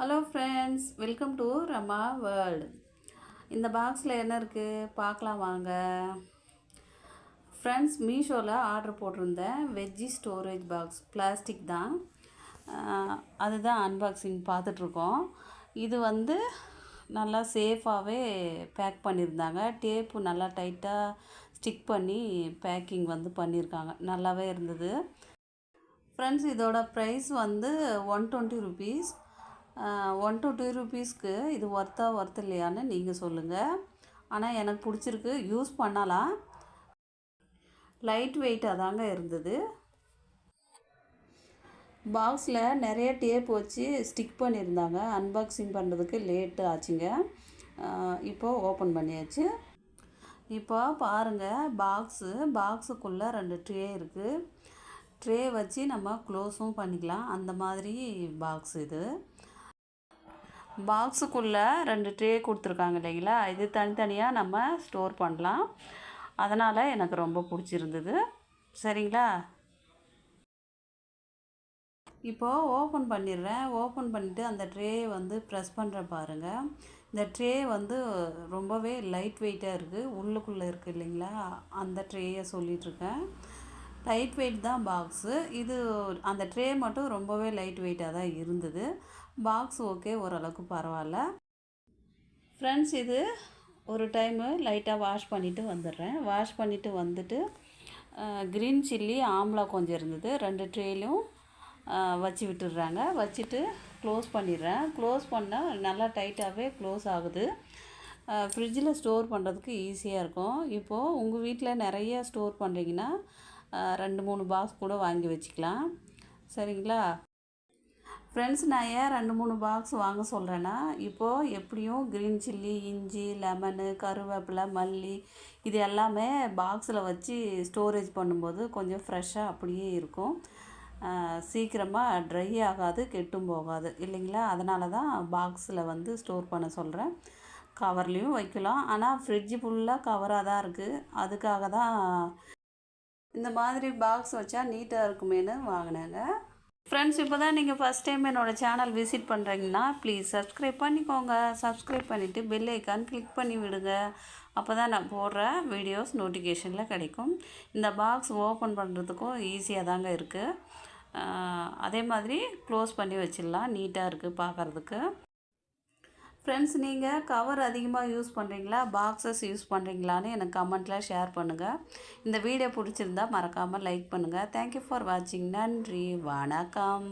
Hello friends welcome to Rama world இந்த பாக்ஸில் என்ன இருக்குது பார்க்கலாம் வாங்க. ஃப்ரெண்ட்ஸ் மீஷோவில் ஆர்டர் போட்டிருந்தேன். வெஜ்ஜி ஸ்டோரேஜ் பாக்ஸ் பிளாஸ்டிக் தான். அதுதான் அன்பாக்சிங் பார்த்துட்ருக்கோம். இது வந்து நல்லா சேஃபாகவே பேக் பண்ணியிருந்தாங்க. டேப்பு நல்லா டைட்டாக ஸ்டிக் பண்ணி பேக்கிங் வந்து பண்ணியிருக்காங்க. நல்லாவே இருந்தது. ஃப்ரெண்ட்ஸ் இதோட ப்ரைஸ் வந்து one twenty rupees one two two ருபீஸ்க்கு இது ஒர்த்தா ஒர்த் இல்லையான்னு நீங்கள் சொல்லுங்கள் ஆனால் எனக்கு பிடிச்சிருக்கு. யூஸ் பண்ணலாம். லைட் வெயிட்டாக தாங்க இருந்தது. பாக்ஸில் நிறைய டேப் வச்சு ஸ்டிக் பண்ணியிருந்தாங்க. அன்பாக்சிங் பண்ணுறதுக்கு லேட்டு ஆச்சுங்க. இப்போது ஓப்பன் பண்ணியாச்சு. இப்போ பாருங்கள் பாக்ஸு பாக்ஸுக்குள்ளே ரெண்டு ட்ரே இருக்குது ட்ரே வச்சு நம்ம க்ளோஸும் பண்ணிக்கலாம். அந்த மாதிரி பாக்ஸ் இது. பாக்ஸுக்குள்ளே ரெண்டு ட்ரே கொடுத்துருக்காங்க இல்லைங்களா? இது தனித்தனியாக நம்ம ஸ்டோர் பண்ணலாம். அதனால் எனக்கு ரொம்ப பிடிச்சிருந்தது. சரிங்களா? இப்போது ஓப்பன் பண்ணிடுறேன். ஓப்பன் பண்ணிவிட்டு அந்த ட்ரேயை வந்து ப்ரெஸ் பண்ணுற பாருங்கள் இந்த ட்ரே வந்து ரொம்பவே லைட் வெயிட்டாக இருக்குது உள்ளுக்குள்ளே இருக்குது இல்லைங்களா? அந்த ட்ரேயை சொல்லிகிட்ருக்கேன் லைட் வெயிட் தான் பாக்ஸு. இது அந்த ட்ரே மட்டும் ரொம்பவே லைட் வெயிட்டாக தான் இருந்தது. பாக்ஸ் ஓகே ஓரளவுக்கு பரவாயில்ல. ஃப்ரெண்ட்ஸ் இது ஒரு டைமு லைட்டாக வாஷ் பண்ணிவிட்டு வந்துடுறேன். வாஷ் பண்ணிவிட்டு வந்துட்டு க்ரீன் சில்லி ஆம்லா கொஞ்சம் இருந்தது. ரெண்டு ட்ரேலையும் வச்சு விட்டுடுறாங்க. வச்சுட்டு க்ளோஸ் பண்ணிடுறேன். க்ளோஸ் பண்ணால் நல்லா டைட்டாகவே க்ளோஸ் ஆகுது. ஃப்ரிட்ஜில் ஸ்டோர் பண்ணுறதுக்கு ஈஸியாக இருக்கும். இப்போது உங்கள் வீட்டில் நிறைய ஸ்டோர் பண்ணுறீங்கன்னா ரெண்டு மூணு பாக்ஸ் கூட வாங்கி வச்சுக்கலாம். சரிங்களா? ஃப்ரெண்ட்ஸ் நான் ஏன் ரெண்டு மூணு பாக்ஸ் வாங்க சொல்கிறேன்னா இப்போது எப்படியும் க்ரீன் சில்லி இஞ்சி லெமனு கருவேப்பிலை மல்லி இது எல்லாமே பாக்ஸில் வச்சு ஸ்டோரேஜ் பண்ணும்போது கொஞ்சம் ஃப்ரெஷ்ஷாக அப்படியே இருக்கும். சீக்கிரமாக ட்ரை ஆகாது கெட்டும் போகாது. இல்லைங்களா? அதனால தான் பாக்ஸில் வந்து ஸ்டோர் பண்ண சொல்கிறேன் கவர்லேயும் வைக்கலாம். ஆனால் ஃப்ரிட்ஜு ஃபுல்லாக கவராக தான் இருக்குது அதுக்காக தான் இந்த மாதிரி பாக்ஸ் வச்சா நீட்டாக இருக்குமேனு வாங்கினேங்க. ஃப்ரெண்ட்ஸ் இப்போ தான் நீங்கள் ஃபஸ்ட் டைம் என்னோடய சேனல் விசிட் பண்ணுறீங்கன்னா ப்ளீஸ் சப்ஸ்கிரைப் பண்ணிக்கோங்க. சப்ஸ்கிரைப் பண்ணிவிட்டு பெல் ஐக்கான் கிளிக் பண்ணி விடுங்க. அப்போ தான் நான் போடுற வீடியோஸ் நோட்டிஃபிகேஷனில் கிடைக்கும். இந்த பாக்ஸ் ஓப்பன் பண்ணுறதுக்கும் ஈஸியாக தாங்க இருக்குது அதே மாதிரி க்ளோஸ் பண்ணி வச்சிடலாம். நீட்டாக இருக்குது பார்க்குறதுக்கு ஃப்ரெண்ட்ஸ் நீங்கள் கவர் அதிகமாக யூஸ் பண்ணுறீங்களா பாக்ஸஸ் யூஸ் பண்ணுறீங்களான்னு எனக்கு கமெண்ட்டில் ஷேர் பண்ணுங்கள் இந்த வீடியோ பிடிச்சிருந்தா மறக்காமல் லைக் பண்ணுங்கள் தேங்க்யூ ஃபார் வாட்சிங் நன்றி. வணக்கம்.